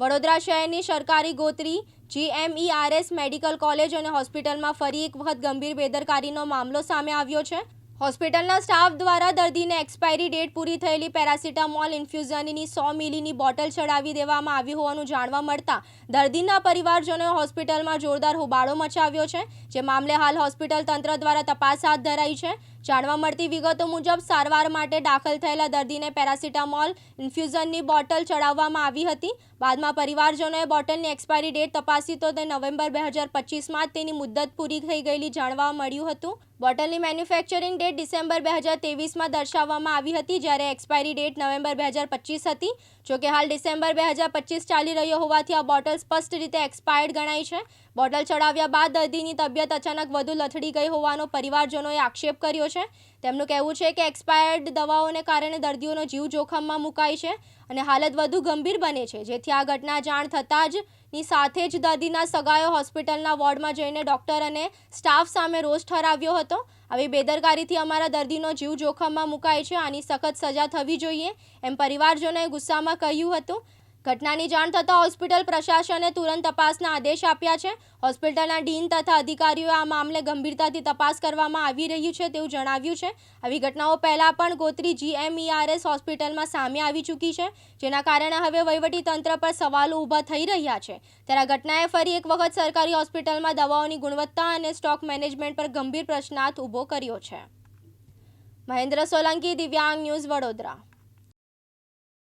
વડોદરા શહેરની સરકારી Gotri GMERS medical college અને હોસ્પિટલમાં ફરી એક વખત ગંભીર બેદરકારીનો મામલો સામે આવ્યો છે. હોસ્પિટલના સ્ટાફ દ્વારા દર્દીને એક્સપાયરી ડેટ પૂરી થયેલી પેરાસિટામોલ ઇન્ફ્યુઝનની સો મિલીની બોટલ ચડાવી દેવામાં આવી હોવાનું જાણવા મળતા દર્દીના પરિવારજનોએ હોસ્પિટલમાં જોરદાર હોબાળો મચાવ્યો છે. જે મામલે હાલ હોસ્પિટલ તંત્ર દ્વારા તપાસ હાથ ધરાઈ છે. જાણવા મળતી વિગતો મુજબ સારવાર માટે દાખલ થયેલા દર્દીને પેરાસિટામોલ ઇન્ફ્યુઝનની બોટલ ચડાવવામાં આવી હતી. બાદમાં પરિવારજનોએ બોટલની એક્સપાયરી ડેટ તપાસી તો તે નવેમ્બર બે હજાર પચીસમાં જ તેની મુદ્દત પૂરી થઈ ગયેલી જાણવા મળ્યું હતું. બોટલની મેન્યુફેક્ચરિંગ ડેટ ડિસેમ્બર બે હજાર તેવીસમાં દર્શાવવામાં આવી હતી, જ્યારે એક્સપાયરી ડેટ નવેમ્બર બે હજાર પચીસ હતી. જોકે હાલ ડિસેમ્બર બે હજાર પચીસ ચાલી રહ્યો હોવાથી આ બોટલ સ્પષ્ટ રીતે એક્સપાયર્ડ ગણાય છે. બોટલ ચડાવ્યા બાદ દર્દીની તબિયત અચાનક વધુ લથડી ગઈ હોવાનો પરિવારજનોએ આક્ષેપ કર્યો છે. તેમનું કહેવું છે કે એક્સપાયર્ડ દવાઓને કારણે દર્દીઓનો જીવ જોખમમાં મુકાય છે અને હાલત વધુ ગંભીર બને છે. જેથી આ ઘટના જાણ થતાં જ ની સાથે જ દર્દીના સગાયો હોસ્પિટલના વોર્ડમાં જઈને ડૉક્ટર અને સ્ટાફ સામે રોષ ઠરાવ્યો હતો. આવી બેદરકારીથી અમારા દર્દીનો જીવ જોખમમાં મુકાય છે. આની સખત સજા થવી જોઈએ એમ પરિવારજનોએ ગુસ્સામાં કહ્યું હતું. ઘટનાની જાણ થતાં હોસ્પિટલ પ્રશાસને તુરંત તપાસના આદેશ આપ્યા છે. હોસ્પિટલના ડીન તથા અધિકારીઓએ આ મામલે ગંભીરતાથી તપાસ કરવામાં આવી રહ્યું છે તેવું જણાવ્યું છે. આવી ઘટનાઓ પહેલાં પણ ગોત્રી જીએમઈઆરએસ હોસ્પિટલમાં સામે આવી ચૂકી છે, જેના કારણે હવે વહીવટી તંત્ર પર સવાલો ઊભા થઈ રહ્યા છે. ત્યારે ઘટનાએ ફરી એક વખત સરકારી હોસ્પિટલમાં દવાઓની ગુણવત્તા અને સ્ટોક મેનેજમેન્ટ પર ગંભીર પ્રશ્નાર્થ ઊભો કર્યો છે. મહેન્દ્ર સોલંકી, દિવ્યાંગ ન્યૂઝ વડોદરા.